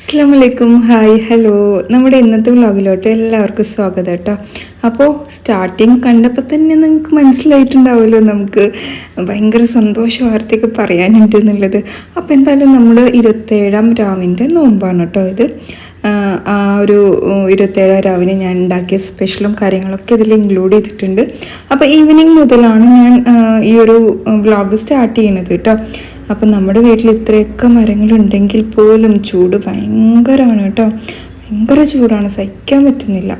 അസ്സാം വലൈക്കും hi hello നമ്മുടെ ഇന്നത്തെ വ്ളോഗിലോട്ട് എല്ലാവർക്കും സ്വാഗതം കേട്ടോ. അപ്പോൾ സ്റ്റാർട്ടിങ് കണ്ടപ്പോൾ തന്നെ നിങ്ങൾക്ക് മനസ്സിലായിട്ടുണ്ടാവുമല്ലോ നമുക്ക് ഭയങ്കര സന്തോഷ വാർത്തയൊക്കെ പറയാനുണ്ട് എന്നുള്ളത്. അപ്പോൾ എന്തായാലും നമ്മൾ ഇരുപത്തേഴാം രാവിന്റെ നോമ്പാണ് കേട്ടോ ഇത്. ആ, ഒരു ഇരുപത്തേഴാം രാവിലെ ഞാൻ ഉണ്ടാക്കിയ സ്പെഷ്യലും കാര്യങ്ങളൊക്കെ ഇതിൽ ഇൻക്ലൂഡ് ചെയ്തിട്ടുണ്ട്. അപ്പോൾ ഈവനിങ് മുതലാണ് ഞാൻ ഈ ഒരു വ്ളോഗ് സ്റ്റാർട്ട് ചെയ്യുന്നത് കേട്ടോ അപ്പം നമ്മുടെ വീട്ടിൽ ഇത്രയൊക്കെ മരങ്ങളുണ്ടെങ്കിൽ പോലും ചൂട് ഭയങ്കരമാണ് കേട്ടോ ഭയങ്കര ചൂടാണ് സഹിക്കാൻ പറ്റുന്നില്ല.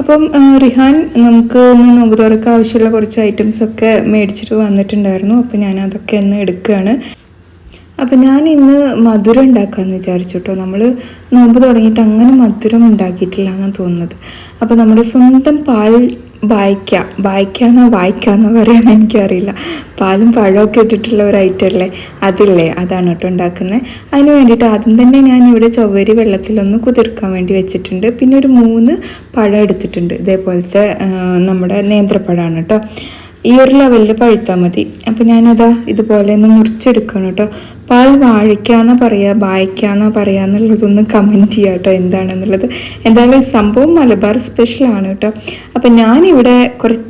അപ്പം റിഹാൻ നമുക്ക് ഒന്ന് നോമ്പ് തുറക്കാൻ ആവശ്യമുള്ള കുറച്ച് ഐറ്റംസ് ഒക്കെ മേടിച്ചിട്ട് വന്നിട്ടുണ്ടായിരുന്നു. അപ്പം ഞാൻ അതൊക്കെ ഒന്ന് എടുക്കുകയാണ്. അപ്പം ഞാൻ ഇന്ന് മധുരം ഉണ്ടാക്കാമെന്ന് വിചാരിച്ചു കേട്ടോ നമ്മൾ നോമ്പ് തുടങ്ങിയിട്ട് അങ്ങനെ മധുരം ഉണ്ടാക്കിയിട്ടില്ല എന്നാണ് തോന്നുന്നത്. അപ്പോൾ നമ്മുടെ സ്വന്തം പാൽ വായിക്ക. വായിക്കാന്നോ വായിക്കാന്നോ പറയാന്ന് എനിക്കറിയില്ല. പാലും പഴമൊക്കെ ഇട്ടിട്ടുള്ള ഒരു ഐറ്റം അല്ലേ? അതില്ലേ? അതാണ് കേട്ടോ ഉണ്ടാക്കുന്നത്. അതിന് വേണ്ടിയിട്ട് ആദ്യം തന്നെ ഞാൻ ഇവിടെ ചൊവ്വരി വെള്ളത്തിലൊന്ന് കുതിർക്കാൻ വേണ്ടി വെച്ചിട്ടുണ്ട്. പിന്നെ ഒരു മൂന്ന് പഴം എടുത്തിട്ടുണ്ട്. ഇതേപോലത്തെ നമ്മുടെ നേന്ത്രപ്പഴമാണ് കേട്ടോ. ഈ ഒരു ലെവലിൽ പഴുത്താൽ മതി. അപ്പം ഞാനതാ ഇതുപോലെ ഒന്ന് മുറിച്ചെടുക്കണം കേട്ടോ. പാൽ വാഴിക്കാന്ന് പറയുക വായിക്കാന്ന് പറയുക എന്നുള്ളതൊന്ന് കമന്റ് ചെയ്യുക കേട്ടോ എന്താണെന്നുള്ളത്. എന്തായാലും സംഭവം മലബാർ സ്പെഷ്യലാണ് കേട്ടോ അപ്പം ഞാനിവിടെ കുറച്ച്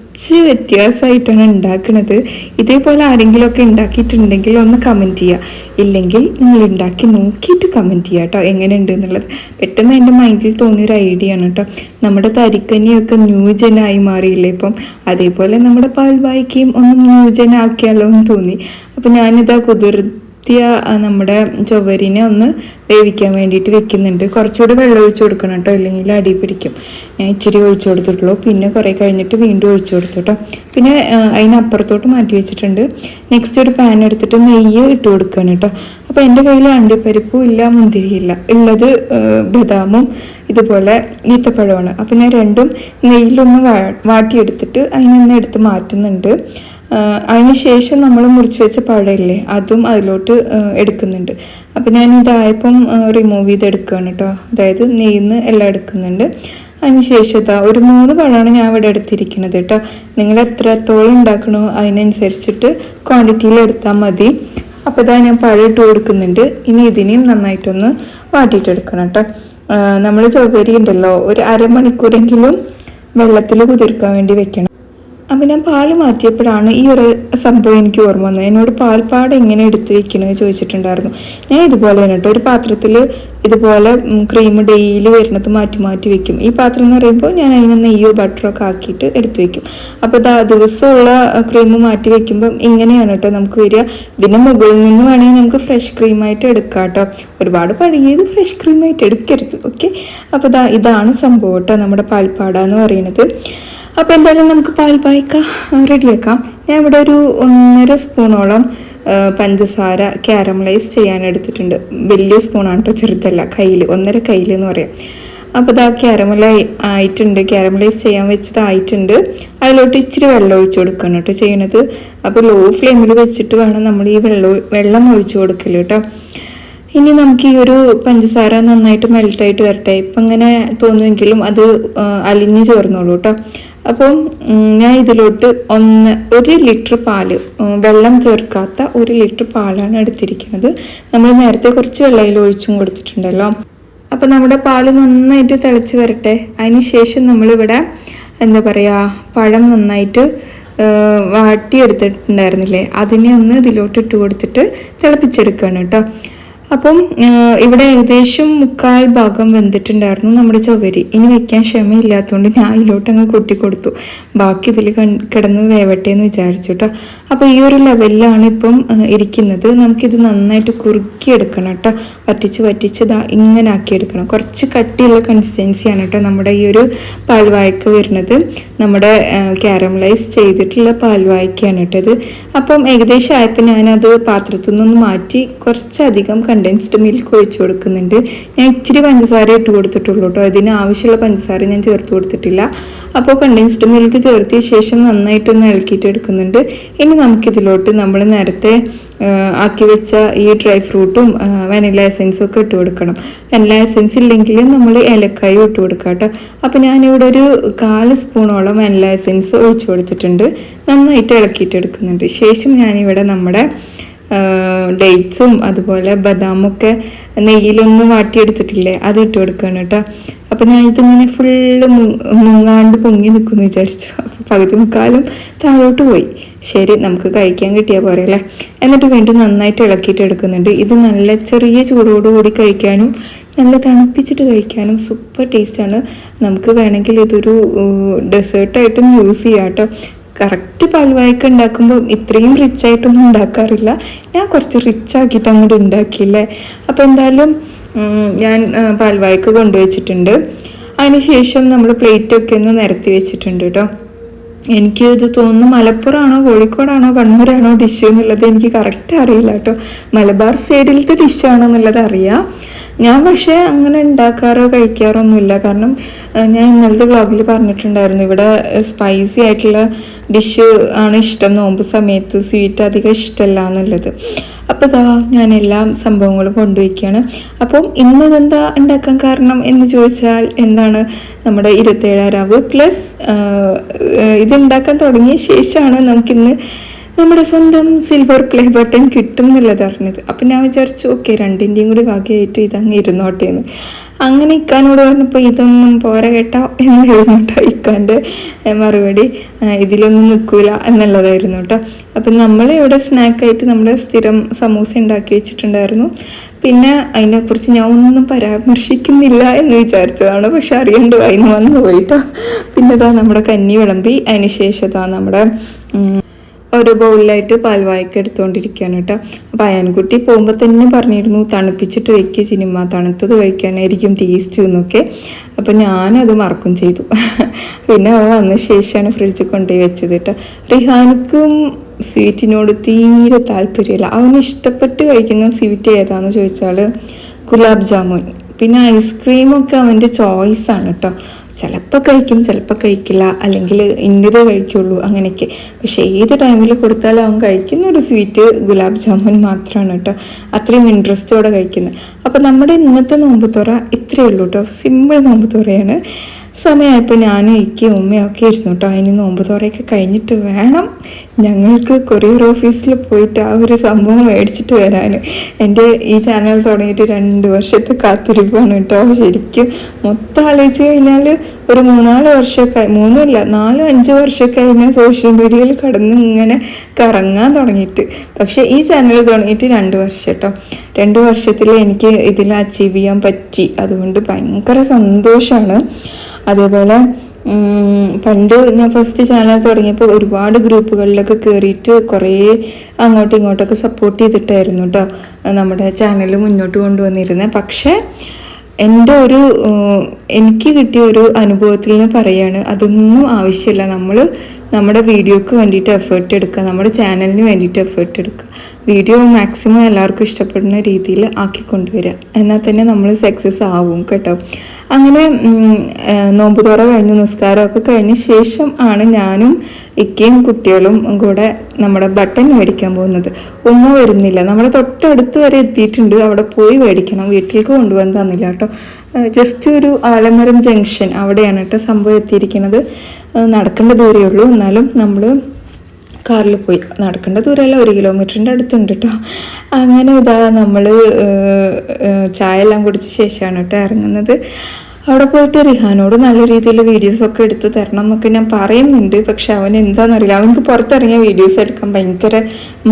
വ്യത്യാസമായിട്ടാണ് ഉണ്ടാക്കുന്നത് ഇതേപോലെ ആരെങ്കിലുമൊക്കെ ഉണ്ടാക്കിയിട്ടുണ്ടെങ്കിൽ ഒന്ന് കമന്റ് ചെയ്യുക ഇല്ലെങ്കിൽ നിങ്ങൾ ഉണ്ടാക്കി നോക്കിയിട്ട് കമന്റ് ചെയ്യുക കേട്ടോ എങ്ങനെയുണ്ട് എന്നുള്ളത്. പെട്ടെന്ന് എന്റെ മൈൻഡിൽ തോന്നിയൊരു ഐഡിയ ആണ് കേട്ടോ നമ്മുടെ തരിക്കനിയൊക്കെ ന്യൂജനായി മാറിയില്ലേ ഇപ്പം. അതേപോലെ നമ്മുടെ പാൽ പാൽവായിക്കയും ഒന്ന് ന്യൂജനാക്കിയാലോ എന്ന് തോന്നി. അപ്പം ഞാനിതാ കുതിർത്തിയ ആ, നമ്മുടെ ചൊവ്വരിനെ ഒന്ന് വേവിക്കാൻ വേണ്ടിയിട്ട് വെക്കുന്നുണ്ട്. കുറച്ചുകൂടി വെള്ളം ഒഴിച്ചു കൊടുക്കണം കേട്ടോ ഇല്ലെങ്കിൽ അടി പിടിക്കും. ഞാൻ ഇച്ചിരി ഒഴിച്ചു കൊടുത്തിട്ടുള്ളൂ. പിന്നെ കുറേ കഴിഞ്ഞിട്ട് വീണ്ടും ഒഴിച്ചു കൊടുത്തു കേട്ടോ. പിന്നെ അതിനപ്പുറത്തോട്ട് മാറ്റി വെച്ചിട്ടുണ്ട്. നെക്സ്റ്റ് ഒരു പാൻ എടുത്തിട്ട് നെയ്യ് ഇട്ട് കൊടുക്കുകയാണ് കേട്ടോ. അപ്പോൾ എന്റെ കയ്യിൽ അണ്ടിപ്പരിപ്പും ഇല്ല മുന്തിരിയില്ല ഉള്ളത് ബദാമും ഇതുപോലെ ഈത്തപ്പഴമാണ് അപ്പോൾ ഞാൻ രണ്ടും നെയ്യിലൊന്ന് വാട്ടിയെടുത്തിട്ട് അതിനൊന്ന് എടുത്ത് മാറ്റുന്നുണ്ട്. ശേഷം നമ്മൾ മുറിച്ച് വെച്ച പഴമില്ലേ അതും അതിലോട്ട് എടുക്കുന്നുണ്ട്. അപ്പം ഞാൻ ഇതായപ്പം റിമൂവ് ചെയ്തെടുക്കുകയാണ് കേട്ടോ അതായത് നെയ്ന്ന് എല്ലാം എടുക്കുന്നുണ്ട്. അതിന് ശേഷം ഇതാ ഒരു മൂന്ന് പഴമാണ് ഞാൻ ഇവിടെ എടുത്തിരിക്കുന്നത് കേട്ടോ നിങ്ങൾ എത്രത്തോളം ഉണ്ടാക്കണോ അതിനനുസരിച്ചിട്ട് ക്വാണ്ടിറ്റിയിൽ എടുത്താൽ മതി. അപ്പോൾ ഇതാ ഞാൻ പഴം ഇട്ട് കൊടുക്കുന്നുണ്ട്. ഇനി ഇതിനെയും നന്നായിട്ടൊന്ന് വാട്ടിയിട്ടെടുക്കണം കേട്ടോ നമ്മൾ ചൗകരി ഉണ്ടല്ലോ. ഒരു അരമണിക്കൂറെങ്കിലും വെള്ളത്തിൽ കുതിർക്കാൻ വേണ്ടി വെക്കണം. അപ്പം ഞാൻ പാൽ മാറ്റിയപ്പോഴാണ് ഈ ഒരു സംഭവം എനിക്ക് ഓർമ്മ വന്നത്. എന്നോട് പാൽപ്പാട് എങ്ങനെ എടുത്ത് വെക്കണമെന്ന് ചോദിച്ചിട്ടുണ്ടായിരുന്നു. ഞാൻ ഇതുപോലെയാണ് കേട്ടോ ഒരു പാത്രത്തിൽ ഇതുപോലെ ക്രീം ഡെയിലി വരുന്നത് മാറ്റി മാറ്റി വെക്കും. ഈ പാത്രം എന്ന് പറയുമ്പോൾ ഞാൻ അതിന് നെയ്യോ ബട്ടറോ ഒക്കെ ആക്കിയിട്ട് എടുത്ത് വെക്കും. അപ്പോൾ ഇതാ ദിവസമുള്ള ക്രീം മാറ്റി വെക്കുമ്പം ഇങ്ങനെയാണ് കേട്ടോ നമുക്ക് വരിക. ഇതിന്റെ മുകളിൽ നിന്ന് വേണമെങ്കിൽ നമുക്ക് ഫ്രഷ് ക്രീമായിട്ട് എടുക്കാം കേട്ടോ. ഒരുപാട് പഴകിയത് ഫ്രഷ് ക്രീമായിട്ട് എടുക്കരുത് ഓക്കെ അപ്പോൾ ഇതാ ഇതാണ് സംഭവം കേട്ടോ നമ്മുടെ പാൽപ്പാട എന്ന് പറയുന്നത്. അപ്പോൾ എന്തായാലും നമുക്ക് പാൽ പായ്ക്ക റെഡിയാക്കാം. ഞാൻ ഇവിടെ ഒരു ഒന്നര സ്പൂണോളം പഞ്ചസാര ക്യാരമലൈസ് ചെയ്യാൻ എടുത്തിട്ടുണ്ട്. വലിയ സ്പൂണാണ് കേട്ടോ ചെറുതല്ല കയ്യിൽ ഒന്നര കയ്യിൽ എന്ന് പറയാം. അപ്പോൾ ഇതാ ക്യാരമലൈ ആയിട്ടുണ്ട് ക്യാരമലൈസ് ചെയ്യാൻ വെച്ചതായിട്ടുണ്ട്. അതിലോട്ട് ഇച്ചിരി വെള്ളം ഒഴിച്ചു കൊടുക്കണം കേട്ടോ ചെയ്യണത്. അപ്പോൾ ലോ ഫ്ലെയിമിൽ വെച്ചിട്ട് വേണം നമ്മൾ ഈ വെള്ളം വെള്ളം ഒഴിച്ചു കൊടുക്കൽ കേട്ടോ ഇനി നമുക്ക് ഈ ഒരു പഞ്ചസാര നന്നായിട്ട് മെൽട്ടായിട്ട് വരട്ടെ. ഇപ്പം ഇങ്ങനെ തോന്നുമെങ്കിലും അത് അലിഞ്ഞു ചേർന്നോളൂ കേട്ടോ അപ്പം ഞാൻ ഇതിലോട്ട് ഒന്ന് ഒരു ലിറ്റർ പാൽ വെള്ളം ചേർക്കാത്ത ഒരു ലിറ്റർ പാലാണ് എടുത്തിരിക്കുന്നത്. നമ്മൾ നേരത്തെ കുറച്ച് വെള്ളയിൽ ഒഴിച്ചും കൊടുത്തിട്ടുണ്ടല്ലോ. അപ്പം നമ്മുടെ പാൽ നന്നായിട്ട് തിളച്ച് വരട്ടെ. അതിന് ശേഷം നമ്മളിവിടെ എന്താ പറയുക പഴം നന്നായിട്ട് വാട്ടിയെടുത്തിട്ടുണ്ടായിരുന്നില്ലേ? അതിനെ ഒന്ന് ഇതിലോട്ട് ഇട്ട് കൊടുത്തിട്ട് തിളപ്പിച്ചെടുക്കുകയാണ് കേട്ടോ. അപ്പം ഇവിടെ ഏകദേശം മുക്കാൽ ഭാഗം വെന്തിട്ടുണ്ടായിരുന്നു നമ്മുടെ ചവരി ഇനി വെക്കാൻ ക്ഷമയില്ലാത്തതുകൊണ്ട് ഞാൻ ഇതിലോട്ട് അങ്ങ് കൊട്ടിക്കൊടുത്തു. ബാക്കി ഇതിൽ കിടന്ന് വേവട്ടെ എന്ന് വിചാരിച്ചു കേട്ടോ അപ്പോൾ ഈ ഒരു ലെവലിലാണ് ഇപ്പം ഇരിക്കുന്നത്. നമുക്കിത് നന്നായിട്ട് കുറുക്കിയെടുക്കണം കേട്ടോ വറ്റിച്ച് വറ്റിച്ച് ഇതാ ഇങ്ങനെ ആക്കിയെടുക്കണം കുറച്ച് കട്ടിയുള്ള കൺസിസ്റ്റൻസിയാണ് കേട്ടോ നമ്മുടെ ഈ ഒരു പാൽവായ്ക്ക് വരുന്നത്. നമ്മുടെ ക്യാരമലൈസ് ചെയ്തിട്ടുള്ള പാൽവായ്ക്കയാണ് കേട്ടോ ഇത്. അപ്പം ഏകദേശം ആയപ്പോൾ ഞാനത് പാത്രത്തിൽ നിന്നൊന്ന് മാറ്റി കുറച്ചധികം കണ്ടൻസ്ഡ് മിൽക്ക് ഒഴിച്ച് കൊടുക്കുന്നുണ്ട്. ഞാൻ ഇച്ചിരി പഞ്ചസാര ഇട്ട് കൊടുത്തിട്ടുള്ളൂ കേട്ടോ. അതിന് ആവശ്യമുള്ള പഞ്ചസാര ഞാൻ ചേർത്ത് കൊടുത്തിട്ടില്ല. അപ്പോൾ കണ്ടൻസ്ഡ് മിൽക്ക് ചേർത്തിയ ശേഷം നന്നായിട്ടൊന്ന് ഇളക്കിയിട്ട് എടുക്കുന്നുണ്ട്. ഇനി നമുക്കിതിലോട്ട് നമ്മൾ നേരത്തെ ആക്കി വെച്ച ഈ ഡ്രൈ ഫ്രൂട്ടും വനില എസൻസും ഒക്കെ ഇട്ട് കൊടുക്കണം. വനില എസൻസ് ഇല്ലെങ്കിൽ നമ്മൾ ഏലക്കായും ഇട്ട് കൊടുക്കാം കേട്ടോ. അപ്പോൾ ഞാനിവിടെ ഒരു കാൽ സ്പൂണോളം വനില എസൻസ് ഒഴിച്ചു കൊടുത്തിട്ടുണ്ട്. നന്നായിട്ട് ഇളക്കിയിട്ട് എടുക്കുന്നുണ്ട്. ശേഷം ഞാനിവിടെ നമ്മുടെ ഡേറ്റ്സും അതുപോലെ ബദാമൊക്കെ നെയ്യിലൊന്ന് വാട്ടിയെടുത്തിട്ടില്ലേ? അത് ഇട്ട് കൊടുക്കുകയാണ് കേട്ടോ. അപ്പം ഞാൻ ഇതിങ്ങനെ ഫുള്ള് മുങ്ങാണ്ട് പൊങ്ങി നിൽക്കുമെന്ന് വിചാരിച്ചു. അപ്പോൾ പകുതി മുക്കാലും താഴോട്ട് പോയി. ശരി നമുക്ക് കഴിക്കാൻ കിട്ടിയാൽ പോരെ അല്ലേ? എന്നിട്ട് വീണ്ടും നന്നായിട്ട് ഇളക്കിയിട്ട് എടുക്കുന്നുണ്ട്. ഇത് നല്ല ചെറിയ ചൂടോടുകൂടി കഴിക്കാനും നല്ല തണുപ്പിച്ചിട്ട് കഴിക്കാനും സൂപ്പർ ടേസ്റ്റാണ് നമുക്ക് വേണമെങ്കിൽ ഇതൊരു ഡെസേർട്ടായിട്ടും യൂസ് ചെയ്യാം കേട്ടോ. കറക്റ്റ് പാൽവായ്ക്ക ഉണ്ടാക്കുമ്പോൾ ഇത്രയും റിച്ച് ആയിട്ടൊന്നും ഉണ്ടാക്കാറില്ല. ഞാൻ കുറച്ച് റിച്ച് ആക്കിയിട്ട് അങ്ങോട്ട് ഉണ്ടാക്കിയില്ലേ? അപ്പോൾ എന്തായാലും ഞാൻ പാൽവായ്ക്ക കൊണ്ടുവച്ചിട്ടുണ്ട്. അതിനുശേഷം നമ്മൾ പ്ലേറ്റൊക്കെ ഒന്ന് നിരത്തി വെച്ചിട്ടുണ്ട് കേട്ടോ എനിക്ക് ഇത് തോന്നുന്നു മലപ്പുറമാണോ കോഴിക്കോടാണോ കണ്ണൂരാണോ ഡിഷ് എന്നുള്ളത് എനിക്ക് കറക്റ്റ് അറിയില്ല കേട്ടോ മലബാർ സൈഡിലത്തെ ഡിഷാണോ എന്നുള്ളത് അറിയാം. ഞാൻ പക്ഷേ അങ്ങനെ ഉണ്ടാക്കാറോ കഴിക്കാറോ ഒന്നുമില്ല. കാരണം ഞാൻ ഇന്നലത്തെ വ്ളോഗിൽ പറഞ്ഞിട്ടുണ്ടായിരുന്നു. ഇവിടെ സ്പൈസി ആയിട്ടുള്ള ഡിഷ് ആണ് ഇഷ്ടം. നോമ്പ് സമയത്ത് സ്വീറ്റ് അധികം ഇഷ്ടമല്ല എന്നുള്ളത്. അപ്പോൾ ഇതാ ഞാൻ എല്ലാ സംഭവങ്ങളും കൊണ്ടുവയ്ക്കുകയാണ് അപ്പം ഇന്ന് ഇതെന്താ ഉണ്ടാക്കാൻ കാരണം എന്ന് ചോദിച്ചാൽ എന്താണ്? നമ്മുടെ ഇരുപത്തേഴാം രാവ് പ്ലസ് ഇതുണ്ടാക്കാൻ തുടങ്ങിയ ശേഷമാണ് നമുക്കിന്ന് നമ്മുടെ സ്വന്തം സിൽവർ പ്ലേ ബട്ടൺ കിട്ടും എന്നുള്ളത് അറിഞ്ഞത്. അപ്പം ഞാൻ വിചാരിച്ചു ഓക്കെ രണ്ടിന്റെയും കൂടി ഭാഗ്യമായിട്ട് ഇതങ്ങ് ഇരുന്നോട്ടെ എന്ന് അങ്ങനെ ഇക്കാനോട് പറഞ്ഞപ്പോൾ ഇതൊന്നും പോരാ കേട്ടോ എന്നായിരുന്നു കേട്ടോ ഇക്കാന്റെ മറുപടി. ഇതിലൊന്നും നിൽക്കൂല എന്നുള്ളതായിരുന്നു കേട്ടോ. അപ്പം നമ്മൾ ഇവിടെ സ്നാക്കായിട്ട് നമ്മുടെ സ്ഥിരം സമൂസ ഉണ്ടാക്കി വെച്ചിട്ടുണ്ടായിരുന്നു. പിന്നെ അതിനെക്കുറിച്ച് ഞാൻ ഒന്നും പരാമർശിക്കുന്നില്ല എന്ന് വിചാരിച്ചതാണ്. പക്ഷെ അറിയാണ്ട് വായിന്ന് വന്നു പോയിട്ടോ പിന്നെ ഇതാ നമ്മുടെ കന്നി വിളമ്പി. അതിന് ശേഷം നമ്മുടെ ഒരു ബൗളിലായിട്ട് പാൽവായ്ക്ക എടുത്തുകൊണ്ടിരിക്കുകയാണ് കേട്ടോ. അപ്പോൾ അയാൻകുട്ടി പോകുമ്പോൾ തന്നെ പറഞ്ഞിരുന്നു തണുപ്പിച്ചിട്ട് വെക്കുക സിനിമ തണുത്തത് കഴിക്കാനായിരിക്കും ടേസ്റ്റ് എന്നൊക്കെ. അപ്പോൾ ഞാനത് മറക്കും ചെയ്തു. പിന്നെ അവ വന്ന ശേഷമാണ് ഫ്രിഡ്ജിൽ കൊണ്ടുപോയി വെച്ചത് കേട്ടോ. റിഹാനിക്കും സ്വീറ്റിനോട് തീരെ താല്പര്യമില്ല. അവന് ഇഷ്ടപ്പെട്ട് കഴിക്കുന്ന സ്വീറ്റ് ഏതാണെന്ന് ചോദിച്ചാൽ ഗുലാബ് ജാമുൻ. പിന്നെ ഐസ്ക്രീമൊക്കെ അവന്റെ ചോയ്സാണ് കേട്ടോ. ചിലപ്പോൾ കഴിക്കും ചിലപ്പോൾ കഴിക്കില്ല. അല്ലെങ്കിൽ ഇന്നത് കഴിക്കുള്ളൂ അങ്ങനെയൊക്കെ. പക്ഷേ ഏത് ടൈമിൽ കൊടുത്താലും അവൻ കഴിക്കുന്ന ഒരു സ്വീറ്റ് ഗുലാബ് ജാമുൻ മാത്രമാണ് കേട്ടോ. അത്രയും ഇൻട്രസ്റ്റോടെ കഴിക്കുന്നത് അപ്പോൾ നമ്മുടെ ഇന്നത്തെ നോമ്പുത്തുറ തുറ ഇത്രയേ ഉള്ളൂ കേട്ടോ. സിമ്പിൾ നോമ്പുത്തുറയാണ് സമയമായപ്പോൾ ഞാനും ഇക്കയും ഉമ്മയും ഒക്കെ ഇരുന്നു കേട്ടോ. അതിന് നോമ്പുതുറയൊക്കെ കഴിഞ്ഞിട്ട് വേണം ഞങ്ങൾക്ക് കൊറിയർ ഓഫീസിൽ പോയിട്ട് ആ ഒരു സംഭവം മേടിച്ചിട്ട് വരാൻ. എന്റെ ഈ ചാനൽ തുടങ്ങിയിട്ട് രണ്ട് വർഷത്തെ കാത്തിരിപ്പാണ് കേട്ടോ. ശരിക്കും മൊത്തം ആലോചിച്ച് കഴിഞ്ഞാൽ ഒരു മൂന്നാൽ വർഷമൊക്കെ മൂന്നല്ല നാലും അഞ്ച് വർഷമൊക്കെ ഞാൻ സോഷ്യൽ മീഡിയയിൽ കടന്ന് ഇങ്ങനെ കറങ്ങാൻ തുടങ്ങിയിട്ട്. പക്ഷേ ഈ ചാനൽ തുടങ്ങിയിട്ട് രണ്ട് വർഷം കേട്ടോ. രണ്ട് വർഷത്തിൽ എനിക്ക് ഇതിൽ അച്ചീവ് ചെയ്യാൻ പറ്റി. അതുകൊണ്ട് ഭയങ്കര സന്തോഷമാണ് അതേപോലെ പണ്ട് ഞാൻ ഫസ്റ്റ് ചാനൽ തുടങ്ങിയപ്പോൾ ഒരുപാട് ഗ്രൂപ്പുകളിലൊക്കെ കയറിയിട്ട് കുറേ അങ്ങോട്ടും ഇങ്ങോട്ടൊക്കെ സപ്പോർട്ട് ചെയ്തിട്ടായിരുന്നു കേട്ടോ നമ്മുടെ ചാനൽ മുന്നോട്ട് കൊണ്ടുവന്നിരുന്നത് പക്ഷേ എന്റെ ഒരു എനിക്ക് കിട്ടിയ ഒരു അനുഭവത്തിൽ നിന്ന് പറയാണ് അതൊന്നും ആവശ്യമില്ല. നമ്മൾ നമ്മുടെ വീഡിയോക്ക് വേണ്ടിയിട്ട് എഫേർട്ട് എടുക്കുക നമ്മുടെ ചാനലിന് വേണ്ടിയിട്ട് എഫേർട്ട് എടുക്കുക. വീഡിയോ മാക്സിമം എല്ലാവർക്കും ഇഷ്ടപ്പെടുന്ന രീതിയിൽ ആക്കി കൊണ്ടുവരിക. എന്നാൽ തന്നെ നമ്മൾ സക്സസ് ആവും കേട്ടോ. അങ്ങനെ നോമ്പ് തുറ കഴിഞ്ഞു നിസ്കാരമൊക്കെ കഴിഞ്ഞ ശേഷം ആണ് ഞാനും ഇക്കയും കുട്ടികളും കൂടെ നമ്മുടെ ബട്ടൺ മേടിക്കാൻ പോകുന്നത്. ഉമ്മ വരുന്നില്ല. നമ്മുടെ തൊട്ടടുത്ത് വരെ എത്തിയിട്ടുണ്ട്. അവിടെ പോയി മേടിക്കണം. വീട്ടിലേക്ക് കൊണ്ടുപോകാൻ തന്നില്ല കേട്ടോ. ജസ്റ്റ് ഒരു ആലമരം ജംഗ്ഷൻ അവിടെയാണ് കേട്ടോ സംഭവം എത്തിയിരിക്കുന്നത്. നടക്കേണ്ട ദൂരമേ ഉള്ളൂ. എന്നാലും നമ്മൾ കാറിൽ പോയി. നടക്കേണ്ട ദൂരമല്ല ഒരു കിലോമീറ്ററിന്റെ അടുത്തുണ്ട് കേട്ടോ. അങ്ങനെ ഇതാ നമ്മൾ ചായ എല്ലാം കുടിച്ച ശേഷമാണ് കേട്ടോ ഇറങ്ങുന്നത്. അവിടെ പോയിട്ട് റിഹാനോട് നല്ല രീതിയിൽ വീഡിയോസൊക്കെ എടുത്ത് തരണം എന്നൊക്കെ ഞാൻ പറയുന്നുണ്ട്. പക്ഷെ അവൻ എന്താണെന്നറിയില്ല അവനക്ക് പുറത്തിറങ്ങിയ വീഡിയോസ് എടുക്കാൻ ഭയങ്കര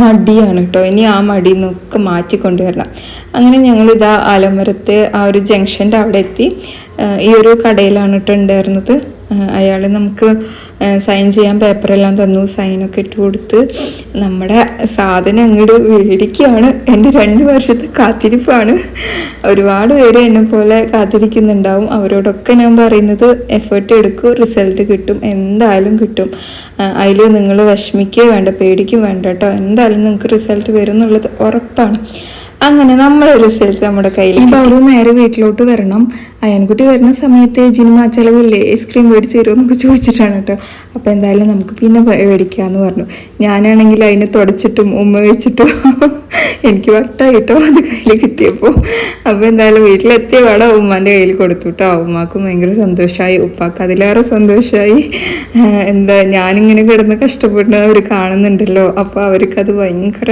മടിയാണ് കേട്ടോ. ഇനി ആ മടി നിന്നൊക്കെ മാറ്റി കൊണ്ടുവരണം അങ്ങനെ ഞങ്ങൾ ഇതാ ആലമരത്തെ ആ ഒരു ജംഗ്ഷന്റെ അവിടെ എത്തി. ഈ ഒരു കടയിലാണ് കേട്ടോ ഉണ്ടായിരുന്നത്. അയാൾ നമുക്ക് സൈൻ ചെയ്യാൻ പേപ്പറെല്ലാം തന്നു സൈനൊക്കെ ഇട്ട് കൊടുത്ത് നമ്മുടെ സാധനം അങ്ങോട്ട് മേടിക്കുകയാണ് എന്റെ രണ്ട് വർഷത്തെ കാത്തിരിപ്പാണ്. ഒരുപാട് പേര് എന്നെ പോലെ കാത്തിരിക്കുന്നുണ്ടാവും. അവരോടൊക്കെ ഞാൻ പറയുന്നത് എഫേർട്ട് എടുക്കൂ റിസൾട്ട് കിട്ടും എന്തായാലും കിട്ടും. അതിൽ നിങ്ങൾ വിഷമിക്കുകയോ വേണ്ട പേടിക്കും വേണ്ട കേട്ടോ. എന്തായാലും നിങ്ങൾക്ക് റിസൾട്ട് വരും എന്നുള്ളത് ഉറപ്പാണ്. അങ്ങനെ നമ്മളെ റിസൾട്ട് നമ്മുടെ കയ്യിൽ ഇപ്പൊ അവിടെ നേരെ വീട്ടിലോട്ട് വരണം. അയൻകുട്ടി വരുന്ന സമയത്ത് ജിനിമ ചെലവില്ലേ ഐസ്ക്രീം മേടിച്ച് തരുമോ എന്നൊക്കെ ചോദിച്ചിട്ടാണ് കേട്ടോ. അപ്പോൾ എന്തായാലും നമുക്ക് പിന്നെ മേടിക്കാന്ന് പറഞ്ഞു. ഞാനാണെങ്കിൽ അതിനെ തുടച്ചിട്ടും ഉമ്മ വെച്ചിട്ടും എനിക്ക് വട്ടായിട്ടോ അത് കയ്യിൽ കിട്ടിയപ്പോൾ അപ്പോൾ എന്തായാലും വീട്ടിലെത്തിയ പാടെ ഉമ്മാന്റെ കയ്യിൽ കൊടുത്തു കേട്ടോ ഉമ്മാക്കും ഭയങ്കര സന്തോഷമായി ഉപ്പാക്ക് അതിലേറെ സന്തോഷമായി എന്താ ഞാനിങ്ങനെ കിടന്ന് കഷ്ടപ്പെടുന്നത് അവർ കാണുന്നുണ്ടല്ലോ. അപ്പോൾ അവർക്കത് ഭയങ്കര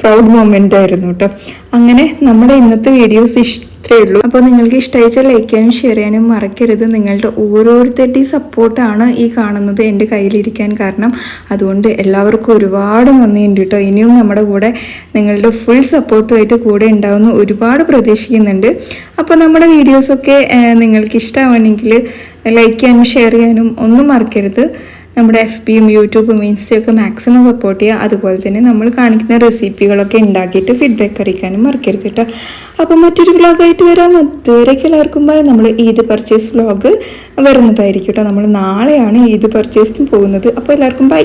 പ്രൗഡ് മൊമെന്റ് ആയിരുന്നു കേട്ടോ അങ്ങനെ നമ്മുടെ ഇന്നത്തെ വീഡിയോസ് ഇഷ്ടം ഇത്രയേ ഉള്ളൂ. അപ്പോൾ നിങ്ങൾക്ക് ഇഷ്ടമായിച്ചാൽ ലൈക്ക് ചെയ്യാനും ഷെയർ ചെയ്യാനും മറക്കരുത്. നിങ്ങളുടെ ഓരോരുത്തരുടെയും സപ്പോർട്ടാണ് ഈ കാണുന്നത് എന്റെ കയ്യിലിരിക്കാൻ കാരണം. അതുകൊണ്ട് എല്ലാവർക്കും ഒരുപാട് നന്ദിയുണ്ട് കേട്ടോ ഇനിയും നമ്മുടെ കൂടെ നിങ്ങളുടെ ഫുൾ സപ്പോർട്ടുമായിട്ട് കൂടെ ഉണ്ടാവുന്ന ഒരുപാട് പ്രതീക്ഷിക്കുന്നുണ്ട്. അപ്പോൾ നമ്മുടെ വീഡിയോസൊക്കെ നിങ്ങൾക്ക് ഇഷ്ടമാണെങ്കിൽ ലൈക്ക് ചെയ്യാനും ഷെയർ ചെയ്യാനും ഒന്നും മറക്കരുത്. നമ്മുടെ എഫ് പിയും യൂട്യൂബും ഇൻസ്റ്റയൊക്കെ മാക്സിമം സപ്പോർട്ട് ചെയ്യുക. അതുപോലെ തന്നെ നമ്മൾ കാണിക്കുന്ന റെസിപ്പികളൊക്കെ ഉണ്ടാക്കിയിട്ട് ഫീഡ്ബാക്ക് അറിയിക്കാനും മറക്കരുത് കേട്ടോ. അപ്പോൾ മറ്റൊരു വ്ലോഗായിട്ട് വരാം. അതുവരേക്ക് എല്ലാവർക്കും പോയി നമ്മൾ ഈദ് പർച്ചേസ് വ്ലോഗ് വരുന്നതായിരിക്കും കേട്ടോ. നമ്മൾ നാളെയാണ് ഈദ് പർച്ചേസിന് പോകുന്നത്. അപ്പോൾ എല്ലാവർക്കും ബൈ